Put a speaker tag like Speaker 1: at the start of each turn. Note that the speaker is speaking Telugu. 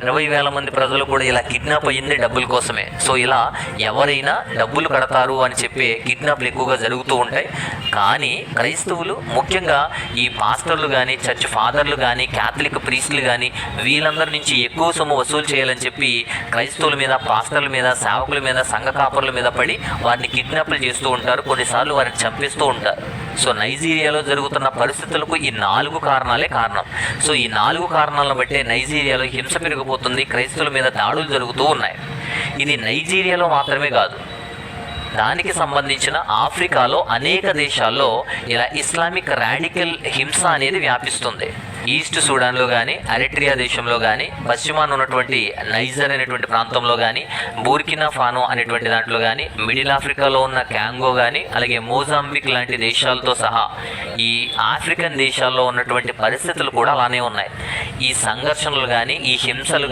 Speaker 1: ఇరవై వేల మంది ప్రజలు కూడా ఇలా కిడ్నాప్ అయ్యింది డబ్బుల కోసమే. సో ఇలా ఎవరైనా డబ్బులు కడతారు అని చెప్పి కిడ్నాప్లు ఎక్కువగా జరుగుతూ ఉంటాయి. కానీ క్రైస్తవులు ముఖ్యంగా ఈ పాస్టర్లు కానీ చర్చ్ ఫాదర్లు కానీ క్యాథలిక్ ప్రీస్టులు కానీ వీళ్ళందరి నుంచి ఎక్కువ సొమ్ము వసూలు చేయాలని చెప్పి క్రైస్తవుల మీద పాస్టర్ల మీద సేవకుల మీద సంఘ కాపర్ల మీద పడి వారిని కిడ్నాప్లు చేస్తూ ఉంటారు. కొన్నిసార్లు వారిని చంపేస్తూ ఉంటారు. సో నైజీరియాలో జరుగుతున్న పరిస్థితులకు ఈ నాలుగు కారణాలే కారణం. సో ఈ నాలుగు కారణాలను బట్టే నైజీరియాలో హింస పెరిగిపోతుంది క్రైస్తవుల మీద దాడులు జరుగుతూ ఉన్నాయి. ఇది నైజీరియాలో మాత్రమే కాదు. దానికి సంబంధించిన ఆఫ్రికాలో అనేక దేశాల్లో ఇలా ఇస్లామిక్ రాడికల్ హింస అనేది వ్యాపిస్తుంది. ఈస్ట్ సూడాన్లో కానీ అరిట్రియా దేశంలో కానీ పశ్చిమాన ఉన్నటువంటి నైజర్ అనేటువంటి ప్రాంతంలో కానీ బూర్కినా ఫానో అనేటువంటి దాంట్లో కానీ మిడిల్ ఆఫ్రికాలో ఉన్న క్యాంగో కానీ అలాగే మోజాంబిక్ లాంటి దేశాలతో సహా ఈ ఆఫ్రికన్ దేశాల్లో ఉన్నటువంటి పరిస్థితులు కూడా అలానే ఉన్నాయి. ఈ సంఘర్షణలు కానీ ఈ హింసలు